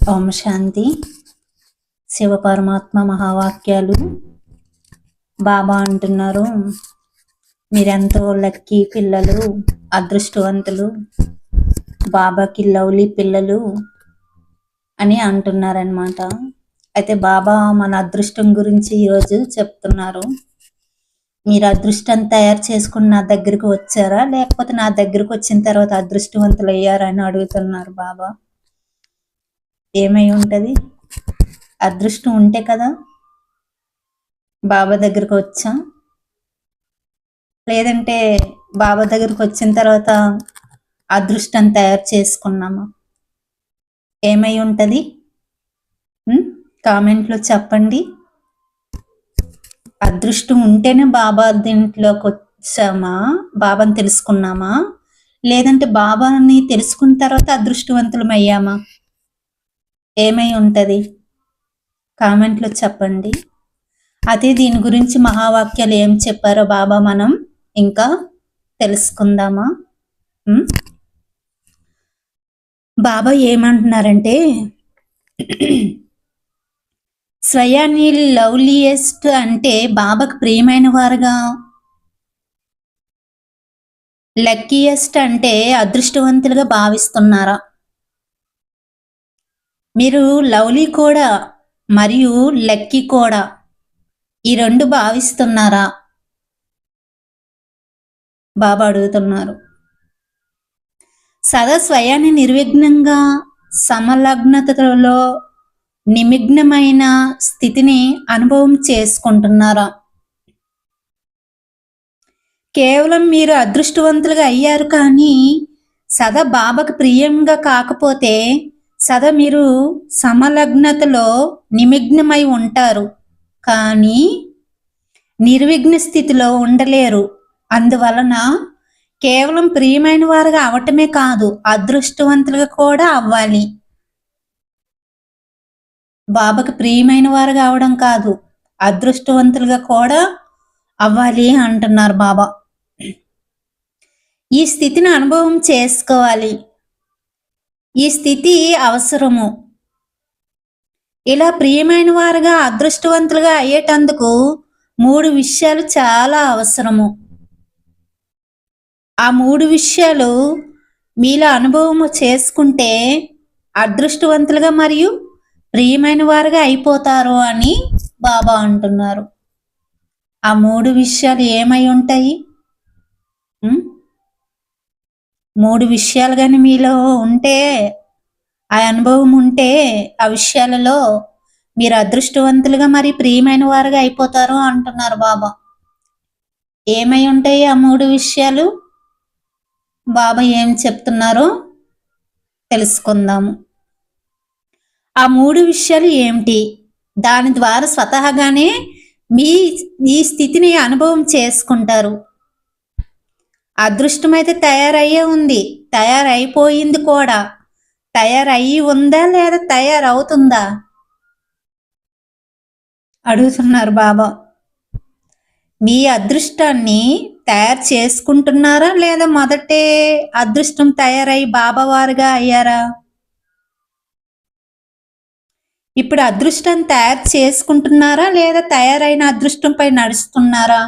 ఓం శాంతి. శివ పరమాత్మ మహావాక్యాలు బాబా అంటున్నారు. మీరెంతో లక్కీ పిల్లలు అదృష్టవంతులు బాబాకి లవ్లీ పిల్లలు అని అంటున్నారనమాట అయితే బాబా మన అదృష్టం గురించి ఈరోజు చెప్తున్నారు. మీరు అదృష్టం తయారు చేసుకుని నా దగ్గరికి వచ్చారా? లేకపోతే నా దగ్గరకు వచ్చిన తర్వాత అదృష్టవంతులు అయ్యారా అని అడుగుతున్నారు బాబా. ఏమై ఉంటుంది? అదృష్టం ఉంటే కదా? బాబా దగ్గరికి వచ్చాం? లేదంటే బాబా దగ్గరికి వచ్చిన తర్వాత అదృష్టం తయారు చేసుకున్నామా? ఏమై ఉంటుంది? కామెంట్లో చెప్పండి. అదృష్టం ఉంటేనే బాబా దీంట్లోకి వచ్చామా? బాబాని తెలుసుకున్నామా? లేదంటే బాబాని తెలుసుకున్న తర్వాత అదృష్టవంతులం అయ్యామా ఏమై ఉంటది? కామెంట్లో చెప్పండి. అదే దీని గురించి మహావాక్యాలు ఏం చెప్పారో బాబా మనం ఇంకా తెలుసుకుందామా? బాబా ఏమంటున్నారంటే స్వయాన్ని లవ్లియెస్ట్ అంటే బాబాకు ప్రియమైన వారుగా. లక్కీయెస్ట్ అంటే అదృష్టవంతులుగా భావిస్తున్నారా? మీరు లవ్లీ కూడా మరియు లక్కీ కూడా ఈ రెండు భావిస్తున్నారా? బాబా అడుగుతున్నారు. సదా స్వయాన్ని నిర్విఘ్నంగా సమలగ్నతలో నిమిగ్నమైన స్థితిని అనుభవం చేసుకుంటున్నారా? కేవలం మీరు అదృష్టవంతులుగా అయ్యారు కానీ సదా బాబాకు ప్రియంగా కాకపోతే సదా మీరు సమలగ్నతలో నిమగ్నమై ఉంటారు. కానీ నిర్విఘ్న స్థితిలో ఉండలేరు. అందువలన కేవలం ప్రియమైన వారుగా అవటమే కాదు అదృష్టవంతులుగా కూడా అవ్వాలి. బాబాకి ప్రియమైన వారుగా అవడం కాదు అదృష్టవంతులుగా కూడా అవ్వాలి అంటున్నారు బాబా. ఈ స్థితిని అనుభవం చేసుకోవాలి. ఈ స్థితి అవసరము. ఇలా ప్రియమైన వారుగా అదృష్టవంతులుగా అయ్యేటందుకు మూడు విషయాలు చాలా అవసరము. ఆ మూడు విషయాలు మీలో అనుభవం చేసుకుంటే అదృష్టవంతులుగా మరియు ప్రియమైన వారుగా అయిపోతారు అని బాబా అంటున్నారు. ఆ మూడు విషయాలు ఏమై ఉంటాయి? మూడు విషయాలు కానీ మీలో ఉంటే ఆ అనుభవం ఉంటే ఆ విషయాలలో మీరు అదృష్టవంతులుగా మరి ప్రియమైన వారుగా అయిపోతారు అంటున్నారు బాబా. ఏమై ఉంటాయి ఆ మూడు విషయాలు? బాబా ఏం చెప్తున్నారో తెలుసుకుందాము. ఆ మూడు విషయాలు ఏమిటి? దాని ద్వారా స్వతహాగానే మీ ఈ స్థితిని అనుభవం చేసుకుంటారు. అదృష్టం అయితే తయారయ్యే ఉంది. తయారైపోయింది కూడా. తయారయ్యి ఉందా లేదా తయారవుతుందా? అడుగుతున్నారు బాబా. మీ అదృష్టాన్ని తయారు చేసుకుంటున్నారా లేదా మొదటే అదృష్టం తయారై బాబా వారుగా అయ్యారా? ఇప్పుడు అదృష్టం తయారు చేసుకుంటున్నారా లేదా తయారైన అదృష్టంపై నడుస్తున్నారా?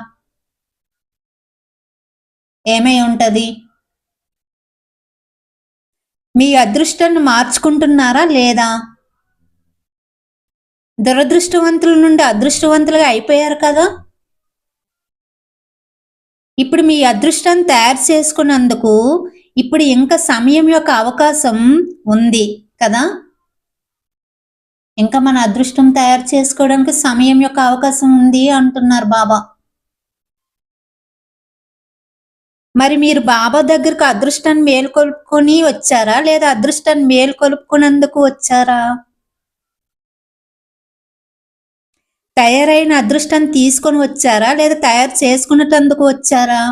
ఏమై ఉంటుంది? మీ అదృష్టాన్ని మార్చుకుంటున్నారా లేదా? దురదృష్టవంతుల నుండి అదృష్టవంతులుగా అయిపోయారు కదా? ఇప్పుడు మీ అదృష్టాన్ని తయారు చేసుకున్నందుకు ఇప్పుడు ఇంకా సమయం యొక్క అవకాశం ఉంది కదా? ఇంకా మన అదృష్టం తయారు చేసుకోవడానికి సమయం యొక్క అవకాశం ఉంది అంటున్నారు బాబా. మరి మీరు బాబా దగ్గరకు అదృష్టాన్ని మేల్కొలుపుకొని వచ్చారా? లేదా అదృష్టాన్ని మేల్కొలుపుకున్నందుకు వచ్చారా? తయారైన అదృష్టాన్ని తీసుకొని వచ్చారా? లేదా తయారు చేసుకున్నటందుకు వచ్చారా?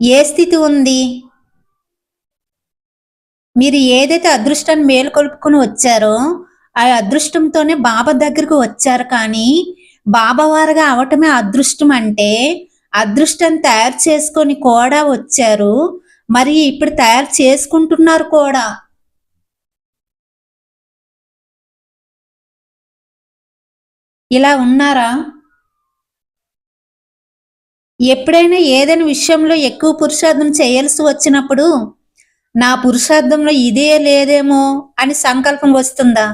ఏ స్థితి ఉంది? మీరు ఏదైతే అదృష్టాన్ని మేలుకొలుపుకొని వచ్చారో ఆ అదృష్టంతోనే బాబా దగ్గరకు వచ్చారు కానీ బాబావారుగా అవటమే అదృష్టం అంటే అదృష్టం తయారు చేసుకొని కూడా వచ్చారు. మరి ఇప్పుడు తయారు చేసుకుంటున్నారు కూడా? ఇలా ఉన్నారా? ఎప్పుడైనా ఏదైనా విషయంలో ఎక్కువ పురుషార్థం చేయాల్సి వచ్చినప్పుడు నా పురుషార్థంలో ఇదే లేదేమో అని సంకల్పం వస్తుందా?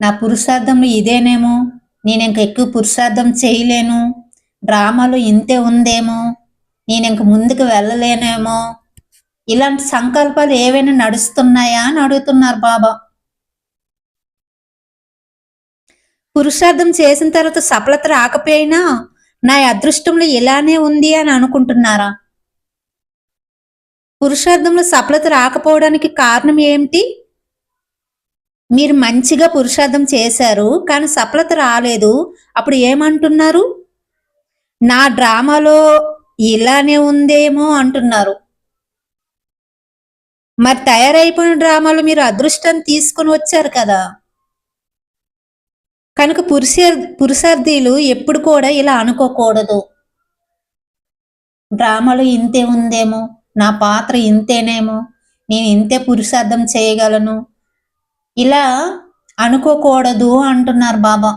నా పురుషార్థం ఇదేనేమో? నేను ఇంక ఎక్కువ పురుషార్థం చేయలేను. డ్రామాలో ఇంతే ఉందేమో? నేను ఇంక ముందుకు వెళ్ళలేనేమో? ఇలాంటి సంకల్పాలు ఏవైనా నడుస్తున్నాయా అని అడుగుతున్నారు బాబా. పురుషార్థం చేసిన తర్వాత సఫలత రాకపోయినా నా అదృష్టంలో ఇలానే ఉంది అని అనుకుంటున్నారా? పురుషార్థంలో సఫలత రాకపోవడానికి కారణం ఏమిటి? మీరు మంచిగా పురుషార్థం చేశారు కానీ సఫలత రాలేదు. అప్పుడు ఏమంటున్నారు? నా డ్రామాలో ఇలానే ఉందేమో అంటున్నారు. మరి తయారైపోయిన డ్రామాలో మీరు అదృష్టం తీసుకొని వచ్చారు కదా. కనుక పురుషార్ పురుషార్థీలు ఎప్పుడు కూడా ఇలా అనుకోకూడదు. డ్రామాలో ఇంతే ఉందేమో నా పాత్ర ఇంతేనేమో నేను ఇంతే పురుషార్థం చేయగలను ఇలా అనుకోకూడదు అంటున్నారు బాబా.